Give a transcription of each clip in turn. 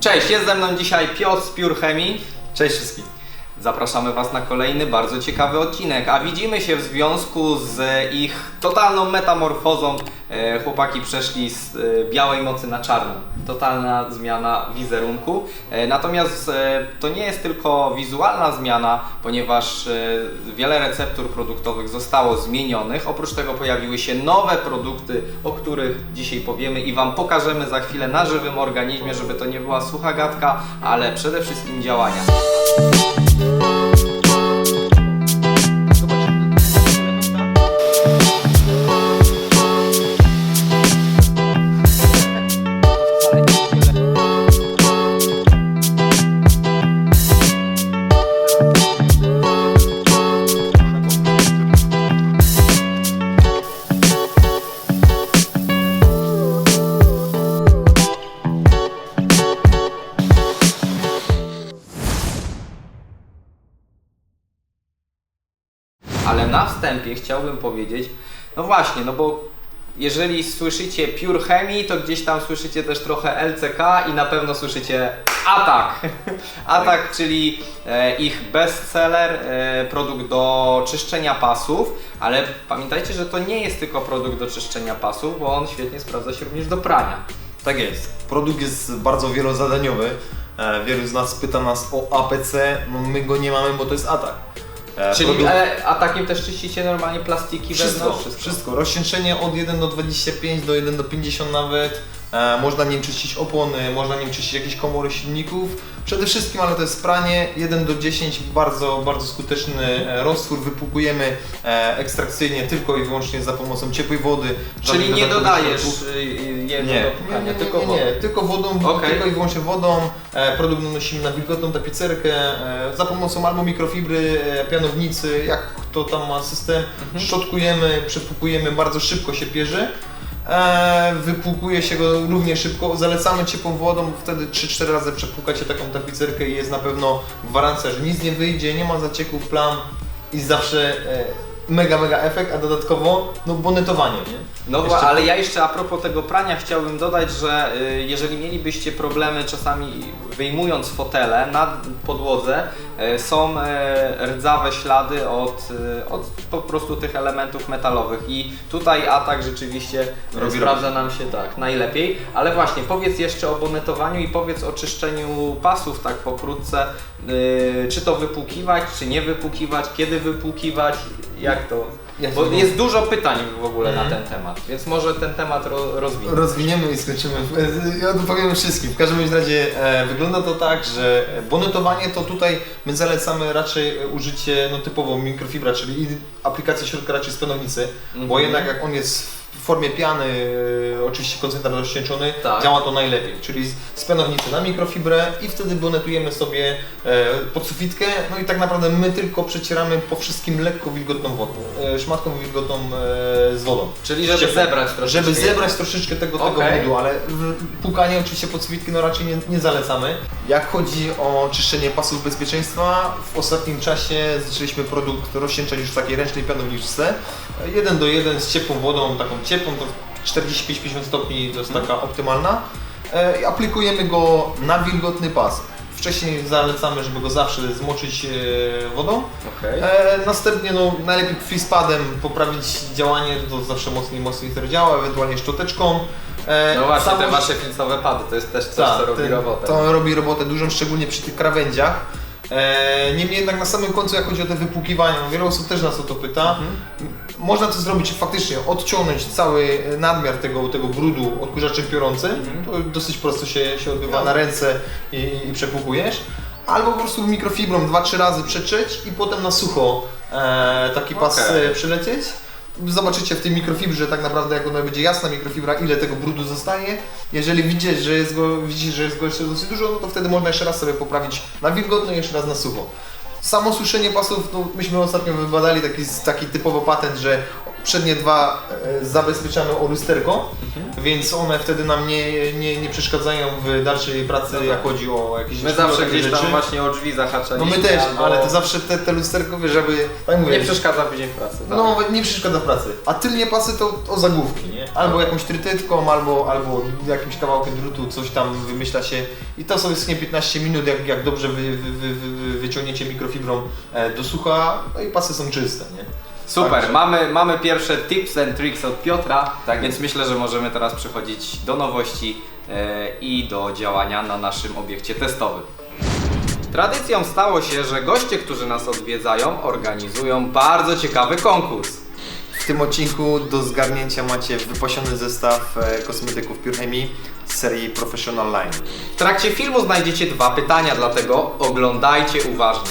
Cześć, jest ze mną dzisiaj Piotr z Pure Chemii. Cześć wszystkim. Zapraszamy Was na kolejny bardzo ciekawy odcinek, a widzimy się w związku z ich totalną metamorfozą. E, Chłopaki przeszli z e, białej mocy na czarną. Totalna zmiana wizerunku. E, Natomiast to nie jest tylko wizualna zmiana, ponieważ wiele receptur produktowych zostało zmienionych. Oprócz tego pojawiły się nowe produkty, o których dzisiaj powiemy i Wam pokażemy za chwilę na żywym organizmie, żeby to nie była sucha gadka, ale przede wszystkim działania. Ale chciałbym powiedzieć, no właśnie, no bo jeżeli słyszycie Pure Chemii, to gdzieś tam słyszycie też trochę LCK i na pewno słyszycie Atak. Atak, czyli e, ich bestseller, e, produkt do czyszczenia pasów, ale pamiętajcie, że to nie jest tylko produkt do czyszczenia pasów, bo on świetnie sprawdza się również do prania. Tak jest. Produkt jest bardzo wielozadaniowy. E, Wielu z nas pyta nas o APC, no my go nie mamy, bo to jest atak. E, Czyli produkt- e, atakiem też czyścicie normalnie plastiki wszystko, wewnątrz? wszystko, Rozcieńczenie od 1 do 25 do 1 do 50 nawet. E, można nim czyścić opony, można nim czyścić jakieś komory silników. Przede wszystkim, ale to jest pranie 1 do 10, bardzo, bardzo skuteczny e, roztwór. Wypłukujemy e, ekstrakcyjnie tylko i wyłącznie za pomocą ciepłej wody. Czyli nie dodajesz y, y, jedno Nie, do pukania, nie, nie, tylko wodą. nie, tylko wodą, Okej. tylko i wyłącznie wodą. Produkt nanosimy na wilgotną tapicerkę za pomocą albo mikrofibry, pianownicy, jak to tam ma system. Mhm. Szczotkujemy, przepłukujemy, bardzo szybko się pierze. E, wypłukuje się go równie szybko. Zalecamy ciepłą wodą, wtedy 3-4 razy przepłukacie taką tapicerkę i jest na pewno gwarancja, że nic nie wyjdzie, nie ma zacieków, plam i zawsze e, mega, mega efekt, a dodatkowo no bonetowanie, nie? No Jeszcze- ale ja jeszcze a propos tego prania chciałbym dodać, że y, jeżeli mielibyście problemy czasami wyjmując fotele na podłodze, y, są y, rdzawe ślady od, y, od po prostu tych elementów metalowych i tutaj atak rzeczywiście Robi sprawdza nam się tak najlepiej. Ale właśnie powiedz jeszcze o bonetowaniu i powiedz o czyszczeniu pasów tak pokrótce. Czy to wypłukiwać, czy nie wypłukiwać, kiedy wypłukiwać, jak to... Bo jest dużo pytań w ogóle na Mhm. ten temat, więc może ten temat ro, rozwinę. Rozwiniemy i skończymy. Ja odpowiemy wszystkim. W każdym razie e, wygląda to tak, że bonetowanie to tutaj my zalecamy raczej e, użycie no, typowo mikrofibra, czyli i aplikacja środka raczej z penownicy, bo Mhm. jednak jak on jest formie piany, e, oczywiście koncentrat rozcieńczony, Tak. działa to najlepiej, czyli z- penownicy na mikrofibrę i wtedy bonetujemy sobie e, pod sufitkę, no i tak naprawdę my tylko przecieramy po wszystkim lekko wilgotną wodą, e, szmatką wilgotną z wodą. Czyli żeby Ciepło. zebrać troszeczkę. Żeby zebrać troszeczkę tego, tego brudu, ale płukanie oczywiście pod sufitki no raczej nie, nie zalecamy. Jak chodzi o czyszczenie pasów bezpieczeństwa, w ostatnim czasie zaczęliśmy produkt rozcieńczać już w takiej ręcznej pianowniczce. Jeden do jeden z ciepłą wodą, taką ciepłą, to 45-50 stopni to jest taka optymalna. E, aplikujemy go na wilgotny pas. Wcześniej zalecamy, żeby go zawsze zmoczyć e, wodą. Okej. E, następnie no, najlepiej freespadem poprawić działanie, to zawsze mocniej, mocniej to działa, ewentualnie szczoteczką. E, No właśnie, te wasze końcowe pady, to jest też coś, tak, co robi ten- robotę. To robi robotę dużą, szczególnie przy tych krawędziach. E, niemniej jednak na samym końcu, jak chodzi o te wypłukiwania, wiele osób też nas o to pyta. Mhm. Można to zrobić faktycznie, odciągnąć cały nadmiar tego, tego brudu odkurzaczem piorącym. Mhm. To dosyć prosto się, się odbywa na ręce i, i przepłukujesz. Albo po prostu mikrofibrą 2-3 razy przetrzeć i potem na sucho e, taki pas e, przylecieć. Zobaczycie w tej mikrofibrze tak naprawdę jak ona będzie jasna mikrofibra, ile tego brudu zostaje. Jeżeli widzisz, że jest go, widzisz, że jest go jeszcze dosyć dużo, no to wtedy można jeszcze raz sobie poprawić na wilgotno i jeszcze raz na sucho. Samo suszenie pasów, no myśmy ostatnio wybadali taki, taki typowo patent, że przednie dwa e, zabezpieczamy o lusterko, Mhm. więc one wtedy nam nie, nie, nie przeszkadzają w dalszej pracy, No tak. jak chodzi o jakieś My zawsze gdzieś tam rzeczy. właśnie o drzwi No zahaczaliśmy. my też, albo- ale to zawsze te, te lusterko, wiesz, żeby, tak mówię, Nie przeszkadza w dzień pracy. Tak? no nie przeszkadza w pracy. A tylnie pasy to o zagłówki? Albo jakąś trytytką, albo, albo jakimś kawałkiem drutu, coś tam wymyśla się i to sobie schnie 15 minut, jak, jak dobrze wy, wy, wy, wy, wyciągniecie mikrofibrą e, do sucha, no i pasy są czyste, nie? Super, Także- mamy, mamy pierwsze tips and tricks od Piotra, tak więc myślę, że możemy teraz przechodzić do nowości e, i do działania na naszym obiekcie testowym. Tradycją stało się, że goście, którzy nas odwiedzają, organizują bardzo ciekawy konkurs. W tym odcinku do zgarnięcia macie wypasiony zestaw e, kosmetyków Pure Chemie z serii Professional Line. W trakcie filmu znajdziecie dwa pytania, dlatego oglądajcie uważnie.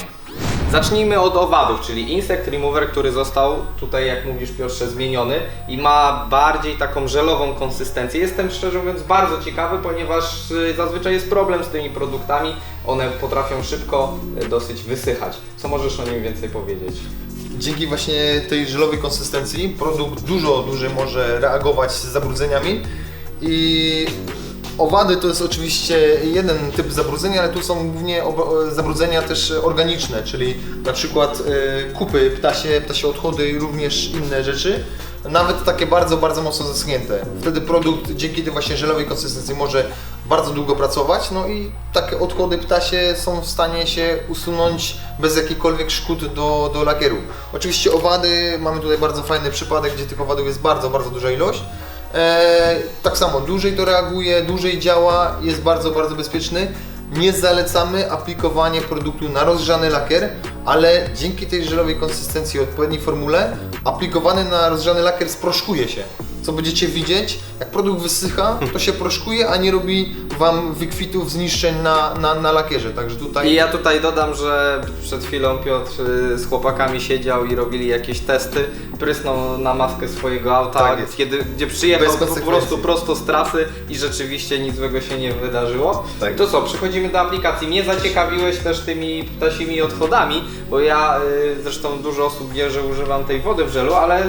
Zacznijmy od owadów, czyli Insect Remover, który został tutaj, jak mówisz Piotrze, zmieniony i ma bardziej taką żelową konsystencję. Jestem szczerze mówiąc bardzo ciekawy, ponieważ y, zazwyczaj jest problem z tymi produktami. One potrafią szybko y, dosyć wysychać. Co możesz o nim więcej powiedzieć? Dzięki właśnie tej żelowej konsystencji produkt dużo dłużej może reagować z zabrudzeniami i owady to jest oczywiście jeden typ zabrudzenia, ale tu są głównie zabrudzenia też organiczne, czyli na przykład y, kupy ptasie, ptasie odchody i również inne rzeczy. Nawet takie bardzo, bardzo mocno zaschnięte. Wtedy produkt dzięki tej właśnie żelowej konsystencji może bardzo długo pracować, no i takie odchody ptasie są w stanie się usunąć bez jakichkolwiek szkód do, do lakieru. Oczywiście owady, mamy tutaj bardzo fajny przypadek, gdzie tych owadów jest bardzo, bardzo duża ilość. E, tak samo, dłużej to reaguje, dłużej działa, jest bardzo, bardzo bezpieczny. Nie zalecamy aplikowania produktu na rozgrzany lakier, ale dzięki tej żelowej konsystencji i odpowiedniej formule, aplikowany na rozgrzany lakier sproszkuje się. Co będziecie widzieć, jak produkt wysycha, to się proszkuje, a nie robi Wam wykwitów, zniszczeń na, na, na lakierze. Także tutaj I ja tutaj dodam, że przed chwilą Piotr y, z chłopakami siedział i robili jakieś testy, prysnął na maskę swojego auta, Tak jest. kiedy, gdzie przyjechał po konsekwencji. prostu prosto z trasy i rzeczywiście nic złego się nie wydarzyło. Tak. To co, przechodzimy do aplikacji. Mnie zaciekawiłeś też tymi ptasimi odchodami, bo ja y, zresztą dużo osób wie, że używam tej wody w żelu, ale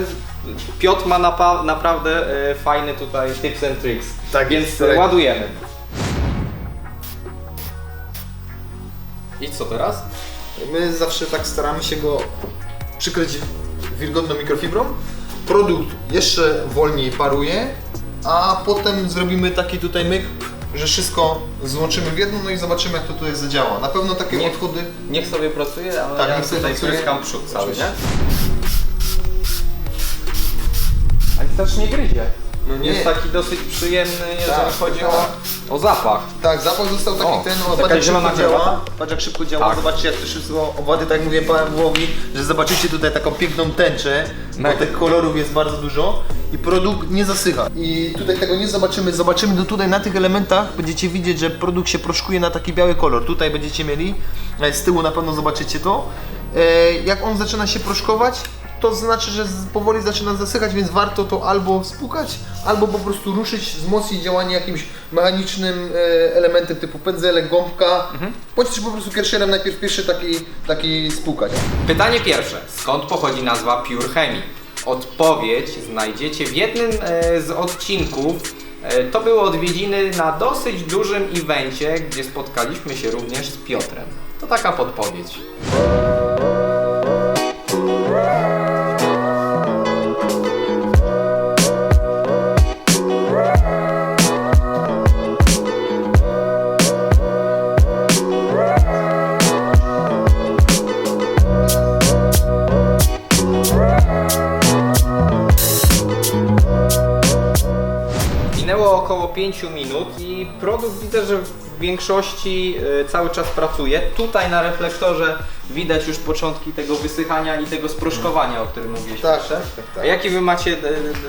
Piotr ma napa- naprawdę y, fajny tutaj tips and tricks. Tak Więc jest, tak. ładujemy. I co teraz? My zawsze tak staramy się go przykryć wilgotną mikrofibrą. Produkt jeszcze wolniej paruje, a potem zrobimy taki tutaj myk, że wszystko złączymy w jedno, no i zobaczymy jak to tutaj zadziała. Na pewno takie Nie. odchody Niech sobie pracuje, ale Tak, ja niech sobie tutaj pracuje. pryskam przód cały, nie? Ale też nie gryzie. No nie. Jest taki dosyć przyjemny, jeżeli Tak, chodzi tak. o, o zapach. Tak, zapach został taki O, ten, taka o, patrz jak zielona szybko działa. Patrz jak szybko działa, Tak. zobaczcie jak to wszystko owady, tak jak mówiłem Pawłowi, że zobaczycie tutaj taką piękną tęczę, bo tych kolorów jest bardzo dużo i produkt nie zasycha. I tutaj tego nie zobaczymy, zobaczymy to tutaj na tych elementach, będziecie widzieć, że produkt się proszkuje na taki biały kolor. Tutaj będziecie mieli, e, z tyłu na pewno zobaczycie to. E, Jak on zaczyna się proszkować, to znaczy, że z- powoli zaczyna zasychać, więc warto to albo spłukać, albo po prostu ruszyć, wzmocnić działanie jakimś mechanicznym e, elementem typu pędzelek, gąbka, bądź też po prostu kierszerem najpierw pierwszy taki, taki spłukać. Pytanie pierwsze. Skąd pochodzi nazwa Pure Chemii? Odpowiedź znajdziecie w jednym e, z odcinków. E, to były odwiedziny na dosyć dużym evencie, gdzie spotkaliśmy się również z Piotrem. To taka podpowiedź. Około 5 minut i produkt widzę, że w większości e, cały czas pracuje. Tutaj na reflektorze widać już początki tego wysychania i tego sproszkowania, o którym mówiłeś. Tak, tak, tak, tak. A jaki wy macie,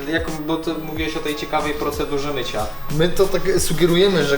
e, jaką, bo ty mówiłeś o tej ciekawej procedurze mycia. My to tak sugerujemy, że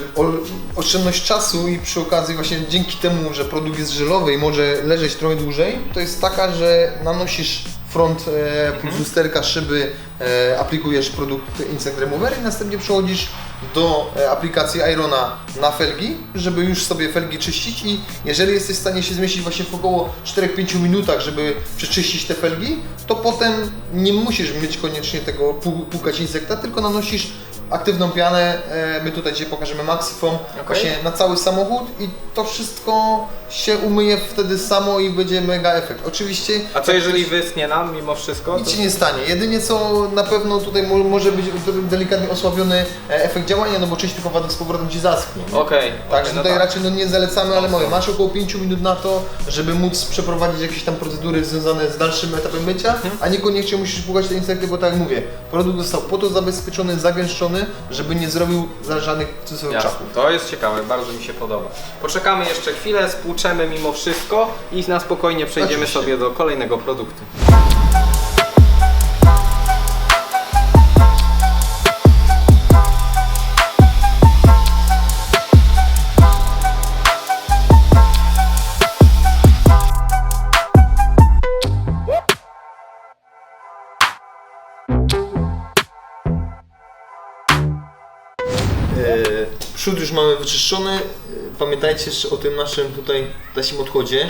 oszczędność czasu i przy okazji właśnie dzięki temu, że produkt jest żelowy i może leżeć trochę dłużej, to jest taka, że nanosisz front e, plus lusterka szyby, e, aplikujesz produkt Insect Remover i następnie przechodzisz do e, aplikacji Irona na felgi, żeby już sobie felgi czyścić i jeżeli jesteś w stanie się zmieścić właśnie w około 4-5 minutach, żeby przeczyścić te felgi, to potem nie musisz mieć koniecznie tego płukać insekta, tylko nanosisz aktywną pianę, e, my tutaj dzisiaj pokażemy Maxifom właśnie na cały samochód i to wszystko się umyje wtedy samo i będzie mega efekt. Oczywiście A co jeżeli wyschnie nam mimo wszystko? nic się nie stanie. Jedynie co na pewno tutaj mo- może być delikatnie osłabiony e, efekt działania, no bo część tych owadów z powrotem Ci zaschnie. nie? Okej, Także okej, no tutaj tak. raczej no nie zalecamy, ale mówię, masz około 5 minut na to, żeby móc przeprowadzić jakieś tam procedury związane z dalszym etapem mycia, Mhm. a niekoniecznie musisz płukać te insekty, bo tak jak mówię, produkt został po to zabezpieczony, zagęszczony, żeby nie zrobił za żadnych cudzych czapów. to jest ciekawe, bardzo mi się podoba. Poczekamy jeszcze chwilę, spłuczemy mimo wszystko i na spokojnie przejdziemy Oczywiście. sobie do kolejnego produktu. Wyczyszczony. E, Pamiętajcie jeszcze o tym naszym tutaj tasim odchodzie.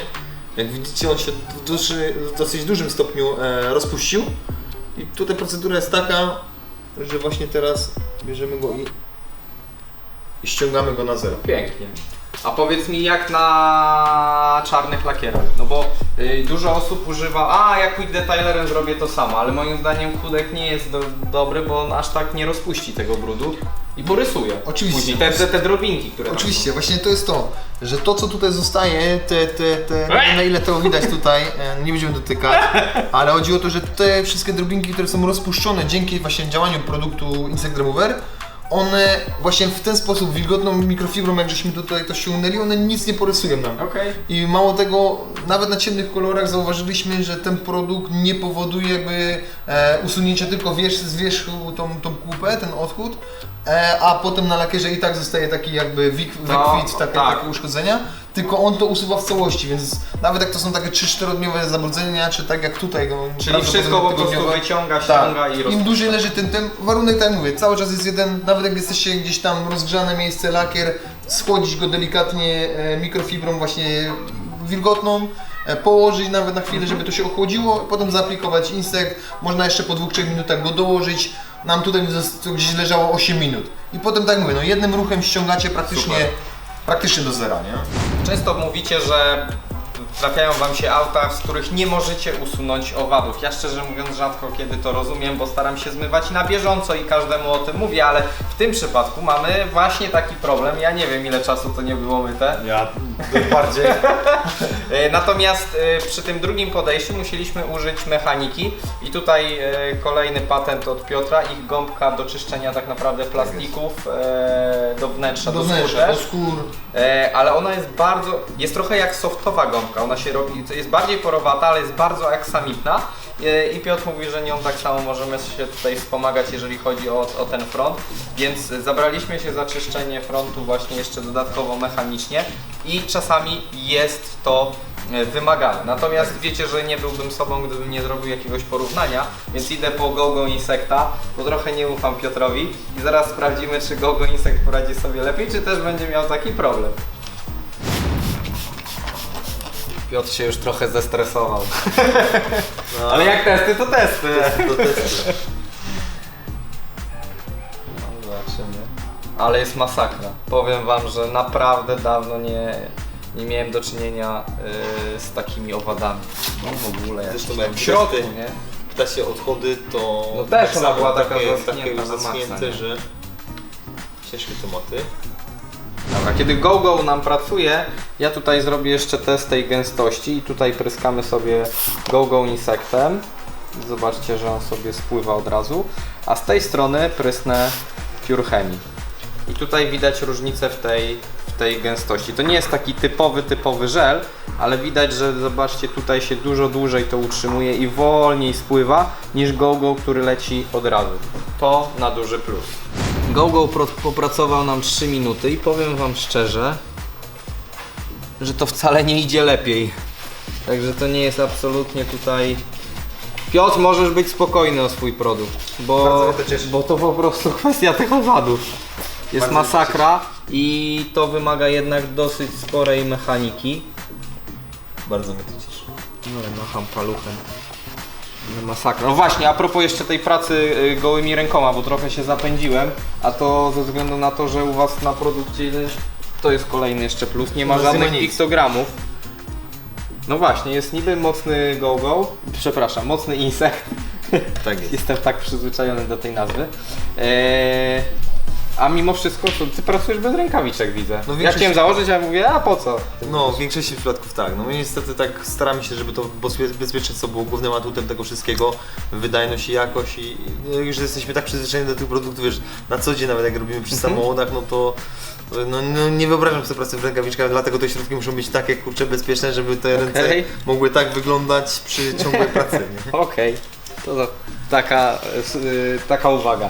Jak widzicie, on się w, dosyć dużym stopniu e, rozpuścił. I tutaj procedura jest taka, że właśnie teraz bierzemy go i, i ściągamy go na zero. Pięknie. A powiedz mi jak na czarnych lakierach, no bo y, dużo osób używa, a jak quick detailerem zrobię to samo, ale moim zdaniem kudek nie jest do, dobry, bo on aż tak nie rozpuści tego brudu i porysuje. Oczywiście. Później te, te, te drobinki, które tam Oczywiście, właśnie to jest to, że to co tutaj zostaje, te, te, te nie wiem na ile to widać tutaj, e, nie będziemy dotykać, ale chodzi o to, że te wszystkie drobinki, które są rozpuszczone dzięki właśnie działaniu produktu Insect Remover, one właśnie w ten sposób wilgotną mikrofibrą, jak żeśmy tutaj to ściągnęli, one nic nie porysują nam. Okej. I mało tego, nawet na ciemnych kolorach zauważyliśmy, że ten produkt nie powoduje jakby e, usunięcia tylko wierzch, z wierzchu tą, tą kupę, ten odchód, e, a potem na lakierze i tak zostaje taki jakby wik, No, wykwit, takie, tak. takie uszkodzenia, tylko on to usuwa w całości, więc nawet jak to są takie 3-4-dniowe zabrudzenia, czy tak jak tutaj, no, Czyli wszystko po prostu wyciąga, ściąga tak. i Im dłużej leży ten, ten warunek, tak mówię, cały czas jest jeden, nawet jak jesteście gdzieś tam rozgrzane miejsce, lakier, schłodzić go delikatnie e, mikrofibrą właśnie wilgotną, e, położyć nawet na chwilę, żeby to się ochłodziło, potem zaaplikować insekt, można jeszcze po 2-3 minutach go dołożyć. Nam tutaj gdzieś leżało 8 minut. I potem tak jak mówię, no jednym ruchem ściągacie praktycznie, Super. Praktycznie do zera, nie? Często mówicie, że trafiają Wam się auta, z których nie możecie usunąć owadów. Ja szczerze mówiąc rzadko kiedy to rozumiem, bo staram się zmywać na bieżąco i każdemu o tym mówię, ale w tym przypadku mamy właśnie taki problem. Ja nie wiem ile czasu to nie było myte. Ja bardziej. E, Natomiast e, przy tym drugim podejściu musieliśmy użyć mechaniki. I tutaj e, kolejny patent od Piotra, ich gąbka do czyszczenia tak naprawdę plastików e, do wnętrza, do, Do skórze. do skór. Ale ona jest bardzo, jest trochę jak softowa gąbka, ona się robi, jest bardziej porowata, ale jest bardzo aksamitna. I Piotr mówi, że nią tak samo możemy się tutaj wspomagać, jeżeli chodzi o, o ten front, więc zabraliśmy się za czyszczenie frontu właśnie jeszcze dodatkowo mechanicznie. I czasami jest to e, wymagane. Natomiast wiecie, że nie byłbym sobą, gdybym nie zrobił jakiegoś porównania, więc idę po Gogo Insecta, bo trochę nie ufam Piotrowi i zaraz sprawdzimy, czy Gogo Insect poradzi sobie lepiej, czy też będzie miał taki problem. Piotr się już trochę zestresował. No, Ale jak testy, to testy. do testu. No, Ale jest masakra. Powiem wam, że naprawdę dawno nie, nie miałem do czynienia y, z takimi owadami. No w ogóle. Zresztą jakieś jak w środku, nie? Ptasie odchody to No też tak ona była taka takie, zaschnięta takie zaschnięte, że ciężkie tomaty. Dobra, kiedy GoGo nam pracuje, ja tutaj zrobię jeszcze test tej gęstości i tutaj pryskamy sobie GoGo insektem. Zobaczcie, że on sobie spływa od razu. A z tej strony prysnę Pure Chemii. I tutaj widać różnicę w tej, w tej gęstości. To nie jest taki typowy, typowy żel, ale widać, że zobaczcie, tutaj się dużo dłużej to utrzymuje i wolniej spływa niż GoGo, który leci od razu. To na duży plus. GoGo pro- popracował nam 3 minuty i powiem Wam szczerze, że to wcale nie idzie lepiej. Także to nie jest absolutnie tutaj... Piotr, możesz być spokojny o swój produkt, bo, to bo to po prostu kwestia tych owadów. Jest Bardzo masakra i to wymaga jednak dosyć sporej mechaniki. Bardzo mnie to cieszy. No ale macham paluchem. No masakra. No właśnie, a propos jeszcze tej pracy y, gołymi rękoma, bo trochę się zapędziłem, a to ze względu na to, że u Was na produkcie to jest kolejny jeszcze plus, nie ma No, żadnych nic. piktogramów. No właśnie, jest niby mocny go-go, przepraszam, mocny insekt. Tak jest. Jestem tak przyzwyczajony do tej nazwy. Eee, a mimo wszystko, ty pracujesz bez rękawiczek, widzę. No ja większość- chciałem założyć, a mówię, a po co? No, w większości przypadków tak. No my niestety tak staramy się, żeby to bezpie- bezpieczeństwo było głównym atutem tego wszystkiego, wydajność i jakość i i już jesteśmy tak przyzwyczajeni do tych produktów, wiesz, na co dzień nawet jak robimy przy Mhm. samochodach, no to no, no, nie wyobrażam sobie pracy w rękawiczkach, dlatego te środki muszą być takie kurcze bezpieczne, żeby te ręce Okej. mogły tak wyglądać przy ciągłej pracy. Nie? Okej, to za- taka, e, y, taka uwaga.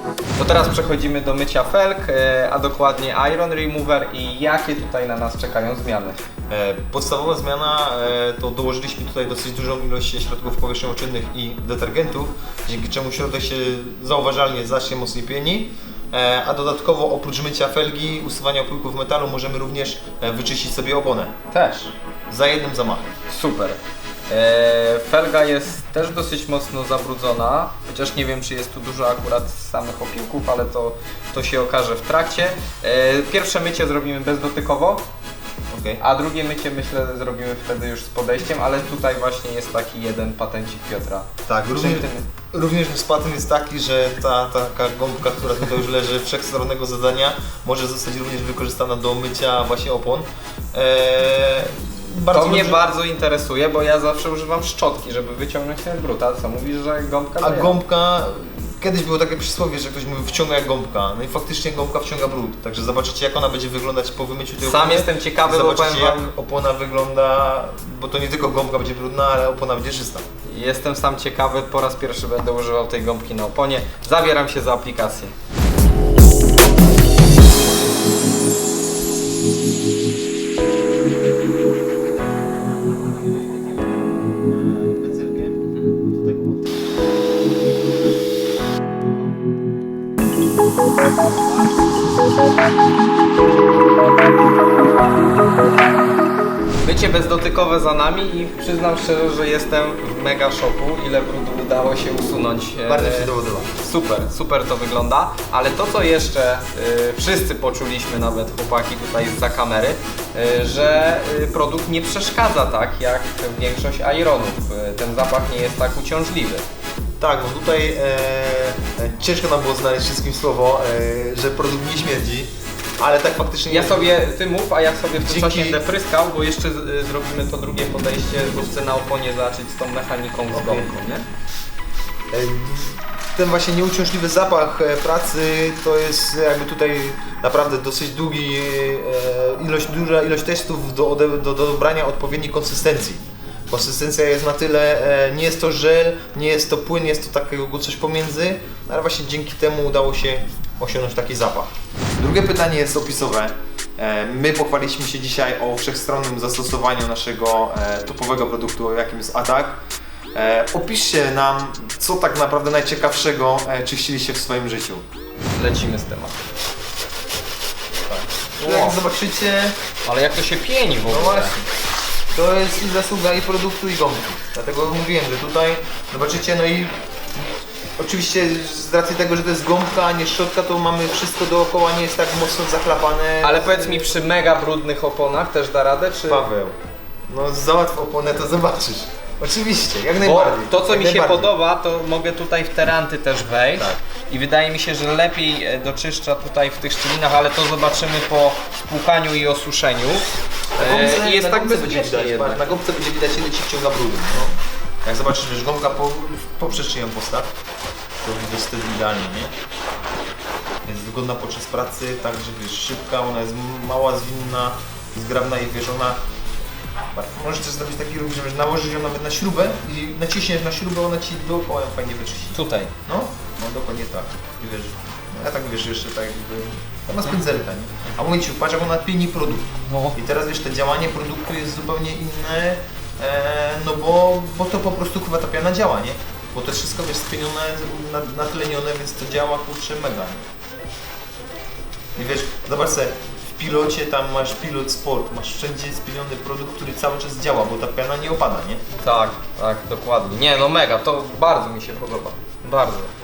To teraz przechodzimy do mycia felg, e, a dokładnie Iron Remover i jakie tutaj na nas czekają zmiany. E, Podstawowa zmiana e, to dołożyliśmy tutaj dosyć dużą ilość środków powierzchniowo-czynnych i detergentów, dzięki czemu środek się zauważalnie znacznie mocniej pieni. A dodatkowo oprócz mycia felgi, usuwania opłyków metalu możemy również wyczyścić sobie oponę Też. za jednym zamachem. Super. E, felga jest też dosyć mocno zabrudzona, chociaż nie wiem czy jest tu dużo akurat samych opiłków, ale to, to się okaże w trakcie. E, pierwsze mycie zrobimy bezdotykowo, Okay. a drugie mycie myślę zrobimy wtedy już z podejściem, ale tutaj właśnie jest taki jeden patencik Piotra. Tak, również, Czym ty- również spatem jest taki, że ta taka gąbka, która tutaj już leży wszechstronnego zadania, może zostać również wykorzystana do mycia właśnie opon. E, to mnie dobrze- bardzo interesuje, bo ja zawsze używam szczotki, żeby wyciągnąć ten brud, a co mówisz, że gąbka A daje? gąbka, kiedyś było takie przysłowie, że ktoś mówi wciąga jak gąbka. No i faktycznie gąbka wciąga brud. Także zobaczycie jak ona będzie wyglądać po wymyciu tej Sam opony. jestem ciekawy, bo Zobaczycie powiem jak wam, opona wygląda, bo to nie tylko gąbka będzie brudna, ale opona będzie czysta. Jestem sam ciekawy, po raz pierwszy będę używał tej gąbki na oponie. Zabieram się za aplikację. Bezdotykowe za nami i przyznam szczerze, że jestem w mega szoku, ile brudu udało się usunąć. e, Bardzo się dowodowa. Super, super to wygląda, ale to co jeszcze y, wszyscy poczuliśmy, nawet chłopaki tutaj za kamery, y, że y, produkt nie przeszkadza tak jak większość ironów. Y, ten zapach nie jest tak uciążliwy. Tak, no tutaj e, ciężko nam było znaleźć wszystkim słowo, e, że produkt nie śmierdzi, ale tak faktycznie Ja sobie, ty mów, a ja sobie w tym Dzięki- czasie będę pryskał, bo jeszcze y, zrobimy to drugie podejście, bo chcę na oponie zacząć z tą mechaniką z gąbką, nie? E, Ten właśnie nieuciążliwy zapach e, pracy to jest jakby tutaj naprawdę dosyć długi, e, ilość, duża ilość testów do, ode- do, do dobrania odpowiedniej konsystencji. Konsystencja jest na tyle, e, nie jest to żel, nie jest to płyn, jest to takiego coś pomiędzy, ale właśnie dzięki temu udało się osiągnąć taki zapach. Drugie pytanie jest opisowe. E, My pochwaliliśmy się dzisiaj o wszechstronnym zastosowaniu naszego e, topowego produktu, jakim jest Atak. E, opiszcie nam, co tak naprawdę najciekawszego czyściliście w swoim życiu. Lecimy z tematem. Jak zobaczycie, Ale jak to się pieni w no ogóle? właśnie, to jest i zasługa i produktu i gąbki. Dlatego mówiłem, że tutaj zobaczycie, no i oczywiście z racji tego, że to jest gąbka, a nie szczotka, to mamy wszystko dookoła, nie jest tak mocno zachlapane. Ale powiedz mi, przy mega brudnych oponach też da radę, czy... Paweł, no załatw oponę, to zobaczysz. Oczywiście, jak Bo najbardziej. to, co jak mi się najbardziej. podoba, to mogę tutaj w teranty też wejść. Tak. I wydaje mi się, że lepiej e, doczyszcza tutaj w tych szczelinach, ale to zobaczymy po spłukaniu i osuszeniu. Na E, gąbce- I jest tak bezpiecznie widać, jednak. patrz, Na gąbce będzie widać, ile ci wciąga brudu. No. Jak zobaczysz, wiesz, gąbka po, poprzez czy ją postaw, to widać wtedy idealnie, nie? Jest wygodna podczas pracy, tak, że wiesz, szybka, ona jest mała, zwinna, zgrabna i wiesz, ona... Możesz też zrobić taki ruch, że nałożyć ją nawet na śrubę i naciśniesz na śrubę, ona ci dookoła ją fajnie wyczyści. Tutaj. No, no dokładnie tak. I wiesz, no, Ja tak wiesz, jeszcze tak jakby... To ma spędzelka, nie? A mówię ci, patrz jak ona pieni produkt. No. I teraz wiesz, to działanie produktu jest zupełnie inne, e, no bo, bo to po prostu chyba ta piana działa, nie? Bo to jest wszystko wiesz, spienione, natlenione, więc to działa kurczę mega, nie? Wiesz, zobacz sobie, w pilocie tam masz pilot sport, masz wszędzie spieniony produkt, który cały czas działa, bo ta piana nie opada, nie? Tak, tak, dokładnie. Nie, no mega, to bardzo mi się podoba. Bardzo.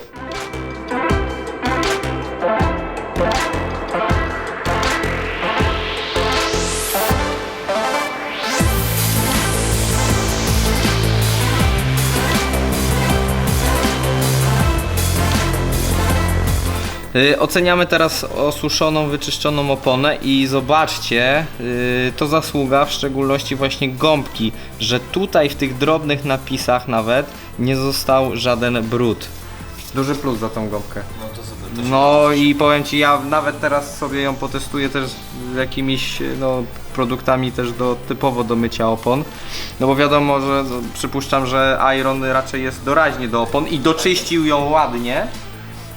Oceniamy teraz osuszoną, wyczyszczoną oponę i zobaczcie, y, to zasługa w szczególności właśnie gąbki, że tutaj w tych drobnych napisach nawet nie został żaden brud. Duży plus za tą gąbkę. No to sobie No i powiem Ci, ja nawet teraz sobie ją potestuję też z jakimiś no, produktami też do, typowo do mycia opon. No bo wiadomo, że no, przypuszczam, że Iron raczej jest doraźnie do opon i doczyścił ją ładnie.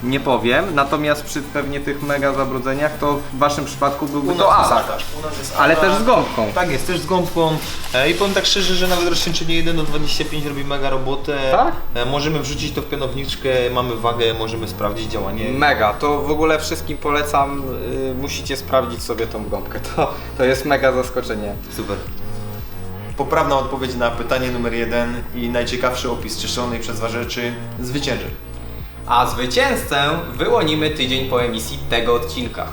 Nie powiem, natomiast przy pewnie tych mega zabrudzeniach to w Waszym przypadku byłby to atak. U nas jest Ale atak. też z gąbką. Tak jest, też z gąbką. E, I powiem tak szczerze, że nawet rozcieńczenie 1 do 25 robi mega robotę. Tak? E, możemy wrzucić to w pianowniczkę, mamy wagę, możemy sprawdzić działanie. Mega, to w ogóle wszystkim polecam, y, musicie sprawdzić sobie tą gąbkę, to, to jest mega zaskoczenie. Super. Poprawna odpowiedź na pytanie numer jeden i najciekawszy opis czyszczonej przez Was rzeczy zwycięży. A zwycięzcę wyłonimy tydzień po emisji tego odcinka.